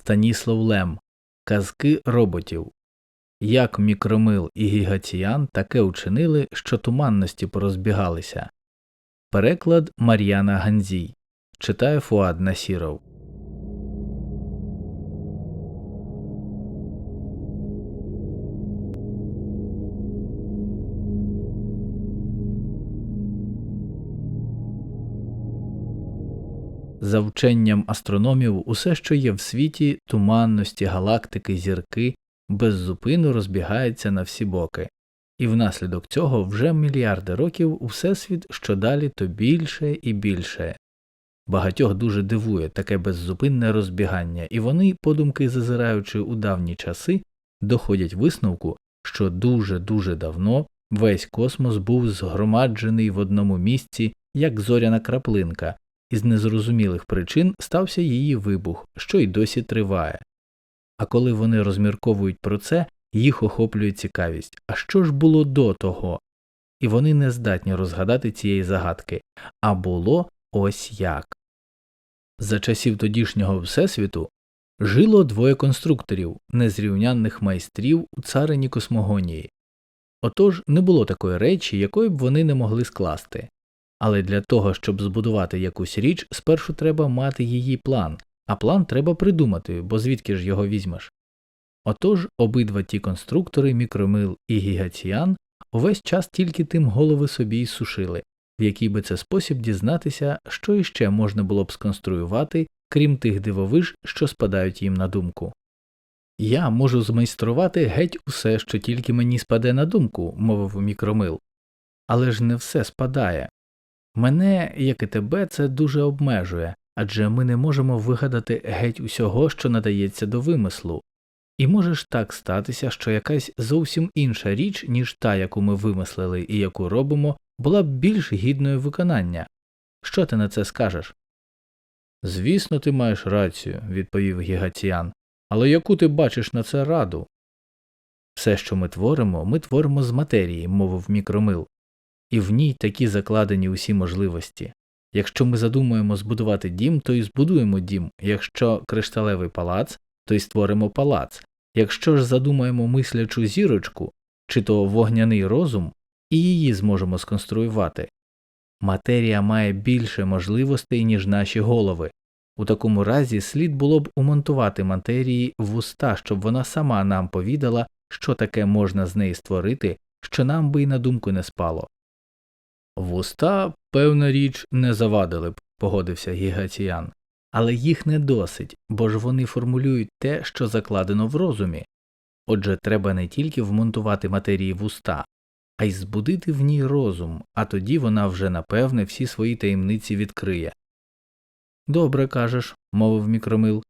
Станіслав Лем Казки роботів. Як мікромил і гігаціян таке учинили, що туманності порозбігалися. Переклад Мар'яна Ганзій. Читає Фуад Насіров. За вченням астрономів, усе, що є в світі, туманності, галактики, зірки, без розбігається на всі боки, і внаслідок цього вже мільярди років Всесвіт щодалі то більше і більше. Багатьох дуже дивує таке беззупинне розбігання, і вони, подумки зазираючи у давні часи, доходять висновку, що дуже дуже давно весь космос був згромаджений в одному місці, як зоряна краплинка, і з незрозумілих причин стався її вибух, що й досі триває. А коли вони розмірковують про це, їх охоплює цікавість а що ж було до того? І вони не здатні розгадати цієї загадки, а було ось як. За часів тодішнього Всесвіту жило двоє конструкторів, незрівнянних майстрів у царині космогонії. Отож не було такої речі, якої б вони не могли скласти. Але для того, щоб збудувати якусь річ, спершу треба мати її план, а план треба придумати, бо звідки ж його візьмеш. Отож обидва ті конструктори, мікромил і гігаціян, увесь час тільки тим голови собі й сушили, в який би це спосіб дізнатися, що іще можна було б сконструювати, крім тих дивовиж, що спадають їм на думку. Я можу змайструвати геть усе, що тільки мені спаде на думку, мовив мікромил. Але ж не все спадає. Мене, як і тебе, це дуже обмежує, адже ми не можемо вигадати геть усього, що надається до вимислу, і може ж так статися, що якась зовсім інша річ, ніж та, яку ми вимислили і яку робимо, була б більш гідною виконання. Що ти на це скажеш? Звісно, ти маєш рацію, відповів гігаціян, але яку ти бачиш на це раду? Все, що ми творимо, ми творимо з матерії, мовив мікромил, і в ній такі закладені усі можливості. Якщо ми задумуємо збудувати дім, то й збудуємо дім, якщо кришталевий палац, то й створимо палац, якщо ж задумаємо мислячу зірочку, чи то вогняний розум, і її зможемо сконструювати. Матерія має більше можливостей, ніж наші голови. У такому разі слід було б умонтувати матерії в уста, щоб вона сама нам повідала, що таке можна з неї створити, що нам би й на думку не спало. Вуста, певна річ, не завадили б, погодився гігаціян, але їх не досить, бо ж вони формулюють те, що закладено в розумі. Отже, треба не тільки вмонтувати матерії в уста, а й збудити в ній розум, а тоді вона вже напевне всі свої таємниці відкриє. Добре кажеш, мовив мікромил.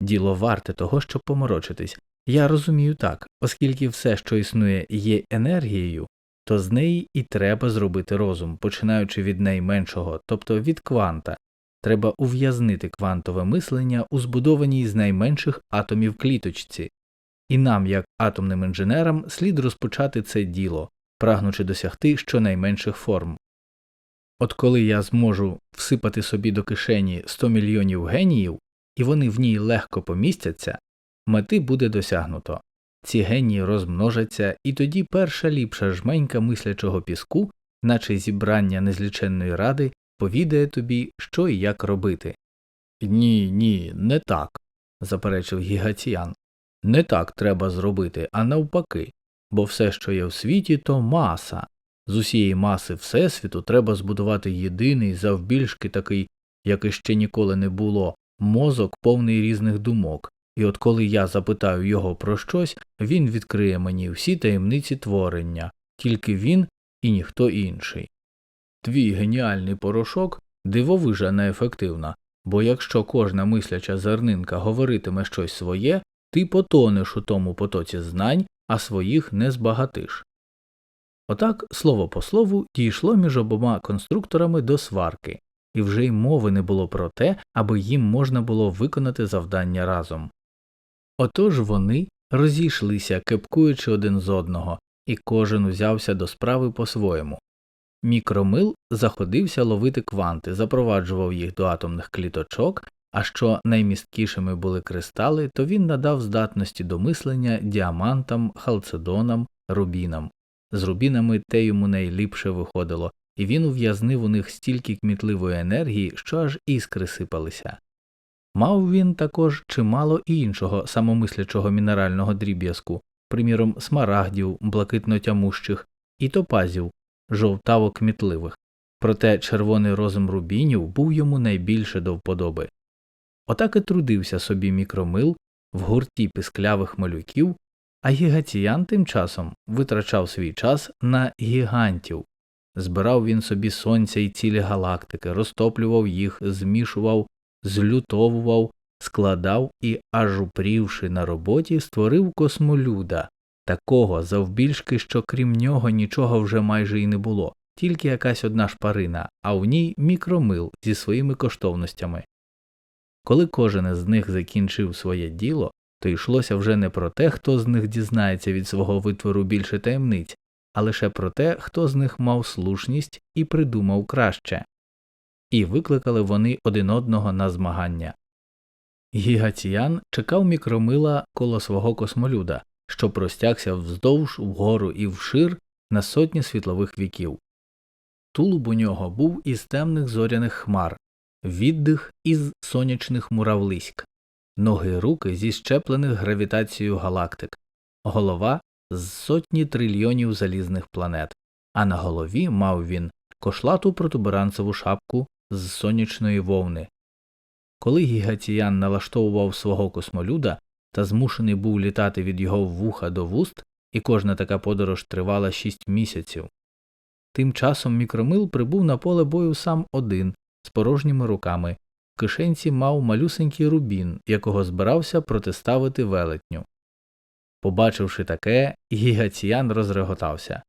Діло варте того, щоб поморочитись. Я розумію так, оскільки все, що існує, є енергією, то з неї і треба зробити розум, починаючи від найменшого, тобто від кванта. Треба ув'язнити квантове мислення у збудованій з найменших атомів кліточці, і нам, як атомним інженерам, слід розпочати це діло, прагнучи досягти щонайменших форм. От коли я зможу всипати собі до кишені 100 мільйонів геніїв, і вони в ній легко помістяться, мети буде досягнуто. Ці генії розмножаться, і тоді перша ліпша жменька мислячого піску, наче зібрання незліченної ради, повідає тобі, що і як робити. Ні, ні, не так, заперечив гігаціян. Не так треба зробити, а навпаки, бо все, що є в світі, то маса. З усієї маси Всесвіту треба збудувати єдиний, завбільшки такий, який ще ніколи не було, мозок повний різних думок, і от коли я запитаю його про щось, він відкриє мені всі таємниці творення, тільки він і ніхто інший. Твій геніальний порошок дивовижа неефективна, бо якщо кожна мисляча зернинка говоритиме щось своє, ти потонеш у тому потоці знань, а своїх не збагатиш. Отак слово по слову дійшло між обома конструкторами до сварки, і вже й мови не було про те, аби їм можна було виконати завдання разом. Отож вони розійшлися, кепкуючи один з одного, і кожен узявся до справи по-своєму. Мікромил заходився ловити кванти, запроваджував їх до атомних кліточок, а що наймісткішими були кристали, то він надав здатності до мислення діамантам, халцедонам, рубінам. З рубінами те йому найліпше виходило, і він ув'язнив у них стільки кмітливої енергії, що аж іскри сипалися. Мав він також чимало іншого самомислячого мінерального дріб'язку, приміром смарагдів, блакитно-тямущих і топазів, жовтаво кмітливих, проте червоний розум рубінів був йому найбільше до вподоби. Отак і трудився собі мікромил в гурті писклявих малюків, а гігаціян тим часом витрачав свій час на гігантів. Збирав він собі сонця і цілі галактики, розтоплював їх, змішував, злютовував, складав і, аж упрівши на роботі, створив космолюда, такого завбільшки, що крім нього нічого вже майже й не було, тільки якась одна шпарина, а в ній мікромил зі своїми коштовностями. Коли кожен із них закінчив своє діло, то йшлося вже не про те, хто з них дізнається від свого витвору більше таємниць, а лише про те, хто з них мав слушність і придумав краще. І викликали вони один одного на змагання. Гігаціян чекав мікромила коло свого космолюда, що простягся вздовж, вгору і вшир на сотні світлових віків. Тулуб у нього був із темних зоряних хмар, віддих із сонячних муравлиськ, ноги руки зі щеплених гравітацією галактик, голова з сотні трильйонів залізних планет, а на голові мав він кошлату протуберанцеву шапку з сонячної вовни. Коли гігаціян налаштовував свого космолюда та змушений був літати від його вуха до вуст, і кожна така подорож тривала шість місяців. Тим часом мікромил прибув на поле бою сам один, з порожніми руками, в кишенці мав малюсенький рубін, якого збирався протиставити велетню. Побачивши таке, гігаціян розреготався.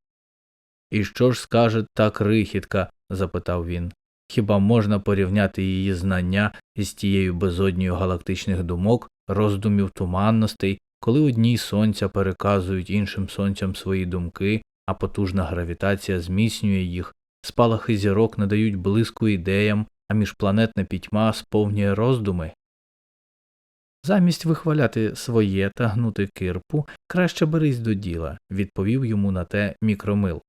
І що ж скаже та крихітка? запитав він. Хіба можна порівняти її знання із тією безодньою галактичних думок, роздумів туманностей, коли одні сонця переказують іншим сонцям свої думки, а потужна гравітація зміцнює їх, спалахи зірок надають блиску ідеям, а міжпланетна пітьма сповнює роздуми? Замість вихваляти своє та гнути кирпу, краще берись до діла, відповів йому на те мікромил.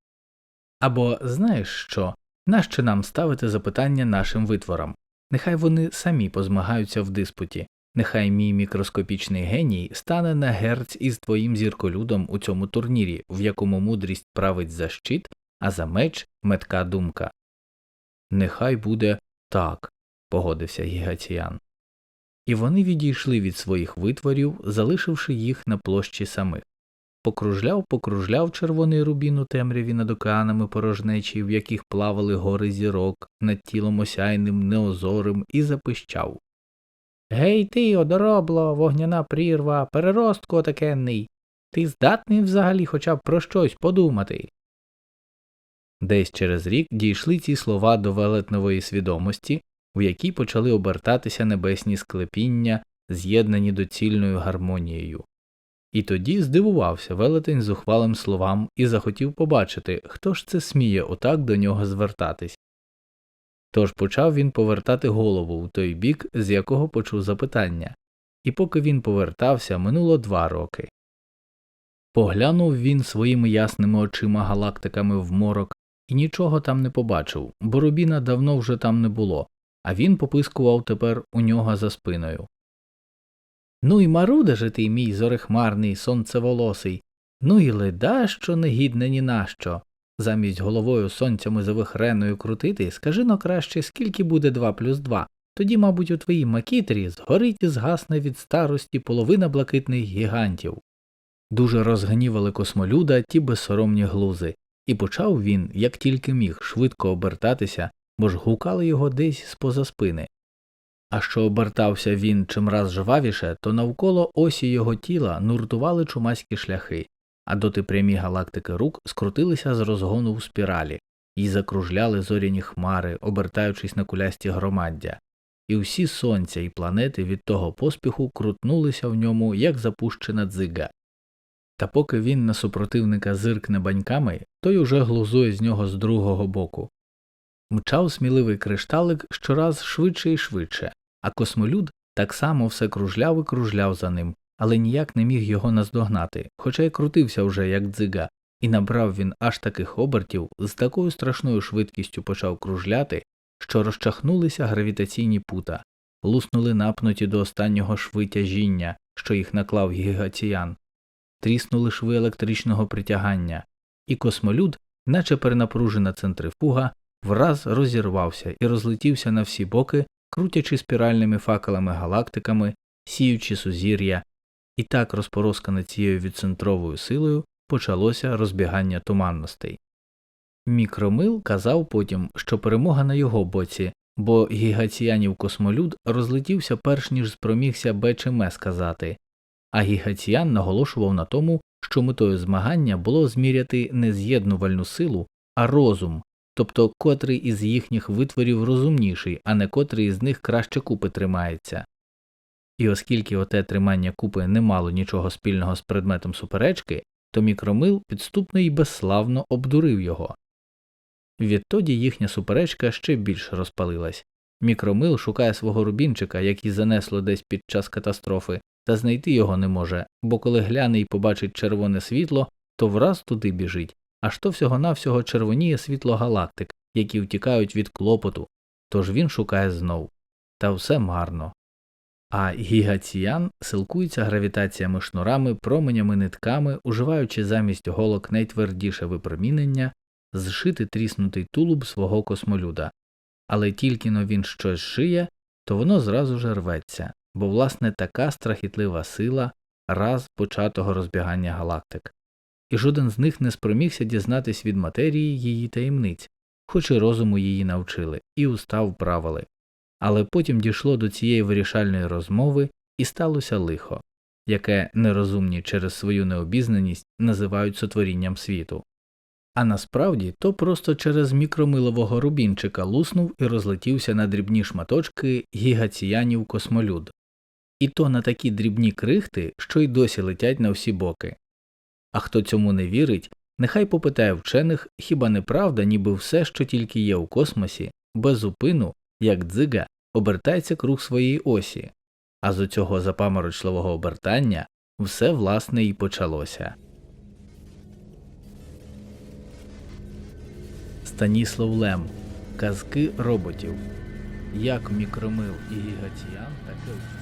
Або знаєш що, нащо нам ставити запитання нашим витворам? Нехай вони самі позмагаються в диспуті, нехай мій мікроскопічний геній стане на герць із твоїм зірколюдом у цьому турнірі, в якому мудрість править за щит, а за меч метка думка. Нехай буде так, погодився гігаціян. І вони відійшли від своїх витворів, залишивши їх на площі самих. Покружляв, покружляв червоний рубін у темряві над океанами порожнечі, в яких плавали гори зірок, над тілом осяйним, неозорим, і запищав. Гей ти, одоробло, вогняна прірва, переростку отакенний. Ти здатний взагалі хоча б про щось подумати. Десь через рік дійшли ці слова до велетнової свідомості, в якій почали обертатися небесні склепіння, з'єднані доцільною гармонією. І тоді здивувався велетень зухвалим словам і захотів побачити, хто ж це сміє отак до нього звертатись. Тож почав він повертати голову в той бік, з якого почув запитання, і поки він повертався, минуло два роки. Поглянув він своїми ясними очима галактиками в морок і нічого там не побачив, бо Рубіна давно вже там не було, а він попискував тепер у нього за спиною. Ну і маруда же ти, мій зорехмарний, сонцеволосий, ну і леда, що негідне ні на що. Замість головою сонцями завихреною крутити, скажи но краще, скільки буде два плюс два. Тоді, мабуть, у твоїй макітрі згорить і згасне від старості половина блакитних гігантів. Дуже розгнівали космолюда ті безсоромні глузи, і почав він, як тільки міг, швидко обертатися, бо ж гукали його десь з поза спини. А що обертався він чимраз жвавіше, то навколо осі його тіла нуртували чумаські шляхи, а доти прямі галактики рук скрутилися з розгону в спіралі і закружляли зоряні хмари, обертаючись на кулясті громаддя, і всі сонця і планети від того поспіху крутнулися в ньому, як запущена дзига. Та поки він на супротивника зиркне баньками, той уже глузує з нього з другого боку. Мчав сміливий кришталик щораз швидше і швидше, а космолюд так само все кружляв і кружляв за ним, але ніяк не міг його наздогнати, хоча й крутився вже як дзига, і набрав він аж таких обертів, з такою страшною швидкістю почав кружляти, що розчахнулися гравітаційні пута, луснули напнуті до останнього шви тяжіння, що їх наклав гігаціян, тріснули шви електричного притягання, і космолюд, наче перенапружена центрифуга, враз розірвався і розлетівся на всі боки, крутячи спіральними факелами галактиками, сіючи сузір'я, і так розпороскане цією відцентровою силою почалося розбігання туманностей. Мікромил казав потім, що перемога на його боці, бо гігаціянів космолюд розлетівся перш ніж спромігся Б сказати, а гігаціян наголошував на тому, що метою змагання було зміряти не з'єднувальну силу, а розум, тобто котрий із їхніх витворів розумніший, а не котрий із них краще купи тримається. І оскільки оте тримання купи не мало нічого спільного з предметом суперечки, то мікромил підступно і безславно обдурив його. Відтоді їхня суперечка ще більш розпалилась. Мікромил шукає свого рубінчика, який занесло десь під час катастрофи, та знайти його не може, бо коли гляне і побачить червоне світло, то враз туди біжить, аж то всього навсього червоніє світло галактик, які втікають від клопоту, тож він шукає знов. Та все марно. А гігаціян силкується гравітаціями шнурами, променями нитками, уживаючи замість голок найтвердіше випромінення, зшити тріснутий тулуб свого космолюда, але тільки но він щось шиє, то воно зразу ж рветься, бо власне така страхітлива сила раз початого розбігання галактик, і жоден з них не спромігся дізнатись від матерії її таємниць, хоч і розуму її навчили, і устав правили. Але потім дійшло до цієї вирішальної розмови і сталося лихо, яке нерозумні через свою необізнаність називають сотворінням світу. А насправді то просто через мікромилового рубінчика луснув і розлетівся на дрібні шматочки гігаціянів космолюд, і то на такі дрібні крихти, що й досі летять на всі боки. А хто цьому не вірить, нехай попитає вчених, хіба не правда, ніби все, що тільки є у космосі, без зупину, як дзига, обертається круг своєї осі, а з цього запаморочливого обертання все власне і почалося. Станіслав Лем Казки роботів Як мікромил і гігаціян таке.